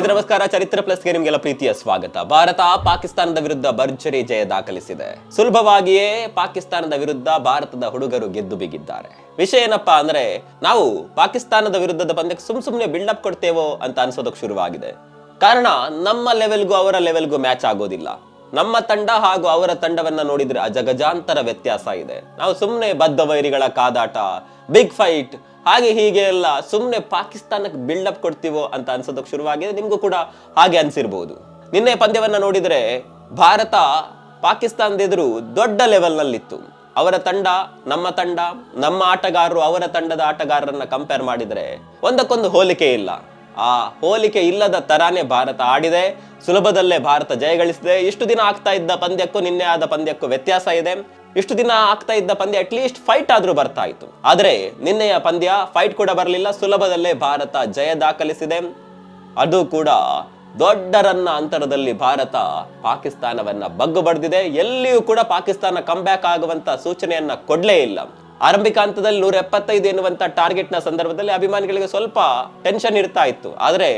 ಸ್ನೇಹಿತರೆ, ನಮಸ್ಕಾರ. Plus game ನಿಮಗೆಲ್ಲ ಪ್ರೀತಿಯ ಸ್ವಾಗತ. ಭಾರತ ಪಾಕಿಸ್ತಾನದ ವಿರುದ್ಧ ಭರ್ಜರಿ ಜಯ ದಾಖಲಿಸಿದೆ. ಸುಲಭವಾಗಿಯೇ ಪಾಕಿಸ್ತಾನದ ವಿರುದ್ಧ ಭಾರತದ ಹುಡುಗರು ಗೆದ್ದು ಬಿಗಿದ್ದಾರೆ. ವಿಷಯ ಏನಪ್ಪಾ ಅಂದ್ರೆ, ನಾವು ಪಾಕಿಸ್ತಾನದ ವಿರುದ್ಧದ ಪಂದ್ಯಕ್ಕೆ ಸುಮ್ ಸುಮ್ನೆ ಅಪ್ ಕೊಡ್ತೇವೋ ಅಂತ ಅನ್ಸೋದಕ್ಕೆ ಶುರುವಾಗಿದೆ. ಕಾರಣ, ನಮ್ಮ ಲೆವೆಲ್ಗೂ ಅವರ ಲೆವೆಲ್ಗೂ ಮ್ಯಾಚ್ ಆಗೋದಿಲ್ಲ. ನಮ್ಮ ತಂಡ ಹಾಗೂ ಅವರ ತಂಡವನ್ನ ನೋಡಿದ್ರೆ ಅಜಗಜಾಂತರ ವ್ಯತ್ಯಾಸ ಇದೆ. ನಾವು ಸುಮ್ಮನೆ ಬದ್ಧ ವೈರಿಗಳ ಕಾದಾಟ ಬಿಗ್ ಫೈಟ್ ಹಾಗೆ ಹೀಗೆ ಎಲ್ಲ ಸುಮ್ಮನೆ ಪಾಕಿಸ್ತಾನಕ್ಕೆ ಬಿಲ್ಡಪ್ ಕೊಡ್ತೀವೋ ಅಂತ ಅನ್ಸೋದಕ್ಕೆ ಶುರುವಾಗಿದೆ. ನಿಮ್ಗೂ ಕೂಡ ಹಾಗೆ ಅನ್ಸಿರ್ಬೋದು. ನಿನ್ನೆ ಪಂದ್ಯವನ್ನ ನೋಡಿದ್ರೆ ಭಾರತ ಪಾಕಿಸ್ತಾನದ ಎದುರು ದೊಡ್ಡ ಲೆವೆಲ್ನಲ್ಲಿತ್ತು ಅವರ ತಂಡ, ನಮ್ಮ ತಂಡ, ನಮ್ಮ ಆಟಗಾರರು ಅವರ ತಂಡದ ಆಟಗಾರರನ್ನ ಕಂಪೇರ್ ಮಾಡಿದ್ರೆ ಒಂದಕ್ಕೊಂದು ಹೋಲಿಕೆ ಇಲ್ಲ. ಆ ಹೋಲಿಕೆ ಇಲ್ಲದ ತರಾನೇ ಭಾರತ ಆಡಿದೆ, ಸುಲಭದಲ್ಲೇ ಭಾರತ ಜಯಗಳಿಸಿದೆ. ಇಷ್ಟು ದಿನ ಆಗ್ತಾ ಇದ್ದ ಪಂದ್ಯಕ್ಕೂ ನಿನ್ನೆ ಆದ ಪಂದ್ಯಕ್ಕೂ ವ್ಯತ್ಯಾಸ ಇದೆ. ಇಷ್ಟು ದಿನ ಆಗ್ತಾ ಇದ್ದ ಪಂದ್ಯ ಅಟ್ಲೀಸ್ಟ್ ಫೈಟ್ ಆದ್ರೂ ಬರ್ತಾ ಇತ್ತು. ಆದ್ರೆ ನಿನ್ನೆಯ ಪಂದ್ಯ ಫೈಟ್ ಕೂಡ ಬರಲಿಲ್ಲ, ಸುಲಭದಲ್ಲೇ ಭಾರತ ಜಯ ದಾಖಲಿಸಿದೆ. ಅದು ಕೂಡ ದೊಡ್ಡ ರನ್ನ ಅಂತರದಲ್ಲಿ ಭಾರತ ಪಾಕಿಸ್ತಾನವನ್ನ ಬಗ್ಗು ಬಡ್ದಿದೆ. ಎಲ್ಲಿಯೂ ಕೂಡ ಪಾಕಿಸ್ತಾನ ಕಂಬ್ಯಾಕ್ ಆಗುವಂತ ಸೂಚನೆಯನ್ನ ಕೊಡ್ಲೇ ಇಲ್ಲ. ಆರಂಭಿಕ ಹಂತದಲ್ಲಿ ನೂರ ಎಪ್ಪತ್ತೈದು ಎನ್ನುವಂತ ಟಾರ್ಗೆಟ್ನ ಸಂದರ್ಭದಲ್ಲಿ ಅಭಿಮಾನಿಗಳಿಗೆ ಸ್ವಲ್ಪ ಟೆನ್ಷನ್ ಇರ್ತಾ ಇತ್ತು. ಆದ್ರೆ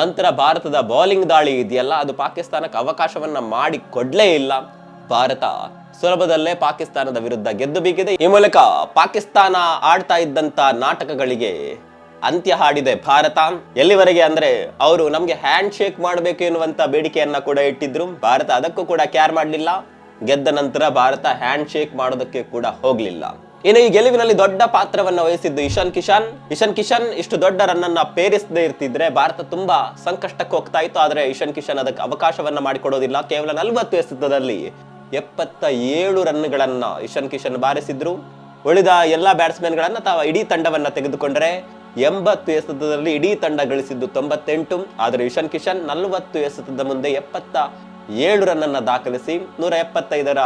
ನಂತರ ಭಾರತದ ಬೌಲಿಂಗ್ ದಾಳಿ ಇದೆಯಲ್ಲ, ಅದು ಪಾಕಿಸ್ತಾನಕ್ಕೆ ಅವಕಾಶವನ್ನ ಮಾಡಿ ಕೊಡ್ಲೇ ಇಲ್ಲ. ಭಾರತ ಸುಲಭದಲ್ಲೇ ಪಾಕಿಸ್ತಾನದ ವಿರುದ್ಧ ಗೆದ್ದು ಬೀಗಿದೆ. ಈ ಮೂಲಕ ಪಾಕಿಸ್ತಾನ ಆಡ್ತಾ ಇದ್ದಂತ ನಾಟಕಗಳಿಗೆ ಅಂತ್ಯ ಹಾಡಿದೆ ಭಾರತ. ಎಲ್ಲಿವರೆಗೆ ಅಂದ್ರೆ ಅವರು ನಮ್ಗೆ ಹ್ಯಾಂಡ್ ಶೇಕ್ ಮಾಡಬೇಕು ಎನ್ನುವಂತ ಬೇಡಿಕೆಯನ್ನ ಕೂಡ ಇಟ್ಟಿದ್ರು. ಭಾರತ ಅದಕ್ಕೂ ಕೂಡ ಕೇರ್ ಮಾಡಲಿಲ್ಲ. ಗೆದ್ದ ನಂತರ ಭಾರತ ಹ್ಯಾಂಡ್ ಶೇಕ್ ಮಾಡೋದಕ್ಕೆ ಕೂಡ ಹೋಗ್ಲಿಲ್ಲ. ಇನ್ನು ಈ ಗೆಲುವಿನಲ್ಲಿ ದೊಡ್ಡ ಪಾತ್ರವನ್ನು ವಹಿಸಿದ್ದು ಇಶಾನ್ ಕಿಶಾನ್. ಇಶಾನ್ ಕಿಶಾನ್ ಇಷ್ಟು ದೊಡ್ಡ ರನ್ನನ್ನ ಪೇರಿಸದೇ ಇರ್ತಿದ್ರೆ ಭಾರತ ತುಂಬಾ ಸಂಕಷ್ಟಕ್ಕೆ ಹೋಗ್ತಾ ಇತ್ತು. ಆದ್ರೆ ಇಶಾನ್ ಕಿಶಾನ್ ಅದಕ್ಕೆ ಅವಕಾಶವನ್ನ ಮಾಡಿಕೊಡೋದಿಲ್ಲ. ಕೇವಲ ನಲವತ್ತು ಎಸೆತದಲ್ಲಿ ಎಪ್ಪತ್ತ ಏಳು ರನ್ಗಳನ್ನ ಇಶಾನ್ ಕಿಶನ್ ಬಾರಿಸಿದ್ರು. ಉಳಿದ ಎಲ್ಲಾ ಬ್ಯಾಟ್ಸ್ಮನ್ಗಳನ್ನ ತಾವು ಇಡೀ ತಂಡವನ್ನ ತೆಗೆದುಕೊಂಡರೆ ಎಂಬತ್ತು ಎಸೆತದಲ್ಲಿ ಇಡೀ ತಂಡ ಗಳಿಸಿದ್ದು ತೊಂಬತ್ತೆಂಟು. ಆದರೆ ಇಶಾನ್ ಕಿಶನ್ ನಲವತ್ತು ಎಸೆತದ ಮುಂದೆ ಎಪ್ಪತ್ತ ಏಳು ರನ್ನನ್ನು ದಾಖಲಿಸಿ ನೂರ ಎಪ್ಪತ್ತೈದರ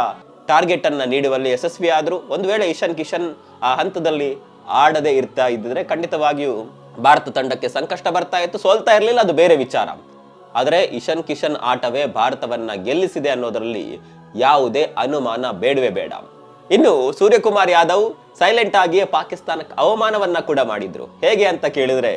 ಟಾರ್ಗೆಟ್ ಅನ್ನ ನೀಡುವಲ್ಲಿ ಯಶಸ್ವಿಯಾದರೂ ಒಂದು ವೇಳೆ ಇಶಾನ್ ಕಿಶನ್ ಆ ಹಂತದಲ್ಲಿ ಆಡದೆ ಇರ್ತಾ ಇದ್ದಿದ್ರೆ ಖಂಡಿತವಾಗಿಯೂ ಭಾರತ ತಂಡಕ್ಕೆ ಸಂಕಷ್ಟ ಬರ್ತಾ ಇತ್ತು. ಸೋಲ್ತಾ ಇರಲಿಲ್ಲ, ಅದು ಬೇರೆ ವಿಚಾರ. ಆದರೆ ಇಶಾನ್ ಕಿಶನ್ ಆಟವೇ ಭಾರತವನ್ನ ಗೆಲ್ಲಿಸಿದೆ ಅನ್ನೋದರಲ್ಲಿ ಯಾವುದೇ ಅನುಮಾನ ಬೇಡವೇ ಬೇಡ. ಇನ್ನು ಸೂರ್ಯಕುಮಾರ್ ಯಾದವ್ ಸೈಲೆಂಟ್ ಆಗಿಯೇ ಪಾಕಿಸ್ತಾನಕ್ಕೆ ಅವಮಾನವನ್ನ ಕೂಡ ಮಾಡಿದ್ರು. ಹೇಗೆ ಅಂತ ಕೇಳಿದ್ರೆ,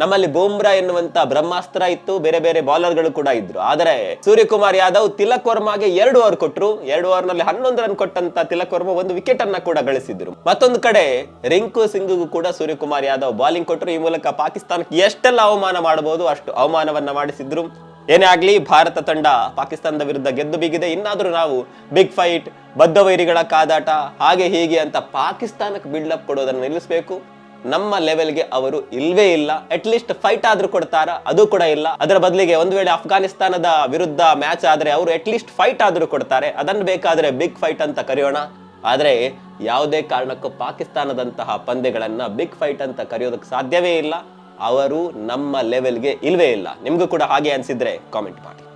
ನಮ್ಮಲ್ಲಿ ಬೂಮ್ರಾ ಎನ್ನುವಂತ ಬ್ರಹ್ಮಾಸ್ತ್ರ ಇತ್ತು, ಬೇರೆ ಬೇರೆ ಬೌಲರ್ಗಳು ಕೂಡ ಇದ್ರು. ಆದರೆ ಸೂರ್ಯಕುಮಾರ್ ಯಾದವ್ ತಿಲಕ್ ವರ್ಮಾಗೆ ಎರಡು ಓವರ್ ಕೊಟ್ಟರು ಎರಡು ಓವರ್ನಲ್ಲಿ ಹನ್ನೊಂದು ರನ್ ಕೊಟ್ಟಂತ ತಿಲಕ್ ವರ್ಮಾ ಒಂದು ವಿಕೆಟ್ ಅನ್ನ ಕೂಡ ಗಳಿಸಿದ್ರು. ಮತ್ತೊಂದು ಕಡೆ ರಿಂಕು ಸಿಂಗ್ಗೂ ಕೂಡ ಸೂರ್ಯಕುಮಾರ್ ಯಾದವ್ ಬಾಲಿಂಗ್ ಕೊಟ್ಟರು. ಈ ಮೂಲಕ ಪಾಕಿಸ್ತಾನಕ್ಕೆ ಎಷ್ಟೆಲ್ಲ ಅವಮಾನ ಮಾಡಬಹುದು, ಅಷ್ಟು ಅವಮಾನವನ್ನ ಮಾಡಿಸಿದ್ರು. ಏನೇ ಆಗಲಿ, ಭಾರತ ತಂಡ ಪಾಕಿಸ್ತಾನದ ವಿರುದ್ಧ ಗೆದ್ದು ಬಿಗಿದೆ. ಇನ್ನಾದರೂ ನಾವು ಬಿಗ್ ಫೈಟ್ ಬದ್ಧ ವೈರಿಗಳ ಕಾದಾಟ, ಹಾಗೆ ಹೀಗೆ ಅಂತ ಪಾಕಿಸ್ತಾನಕ್ಕೆ ಬಿಲ್ಡಪ್ ಕೊಡೋದನ್ನು ನಿಲ್ಲಿಸಬೇಕು. ನಮ್ಮ ಲೆವೆಲ್ಗೆ ಅವರು ಇಲ್ವೇ ಇಲ್ಲ. ಅಟ್ ಲೀಸ್ಟ್ ಫೈಟ್ ಆದ್ರೂ ಕೊಡ್ತಾರ? ಅದು ಕೂಡ ಇಲ್ಲ. ಅದರ ಬದಲಿಗೆ ಒಂದು ವೇಳೆ ಅಫ್ಘಾನಿಸ್ತಾನದ ವಿರುದ್ಧ ಮ್ಯಾಚ್ ಆದ್ರೆ ಅವರು ಅಟ್ ಲೀಸ್ಟ್ ಫೈಟ್ ಆದ್ರೂ ಕೊಡ್ತಾರೆ. ಅದನ್ನು ಬೇಕಾದ್ರೆ ಬಿಗ್ ಫೈಟ್ ಅಂತ ಕರೆಯೋಣ. ಆದ್ರೆ ಯಾವುದೇ ಕಾರಣಕ್ಕೂ ಪಾಕಿಸ್ತಾನದಂತಹ ಪಂದ್ಯಗಳನ್ನ ಬಿಗ್ ಫೈಟ್ ಅಂತ ಕರೆಯೋದಕ್ಕೆ ಸಾಧ್ಯವೇ ಇಲ್ಲ. ಅವರು ನಮ್ಮ ಲೆವೆಲ್ಗೆ ಇಲ್ವೇ ಇಲ್ಲ. ನಿಮಗೂ ಕೂಡ ಹಾಗೆ ಅನಿಸಿದ್ರೆ ಕಾಮೆಂಟ್ ಮಾಡಿ.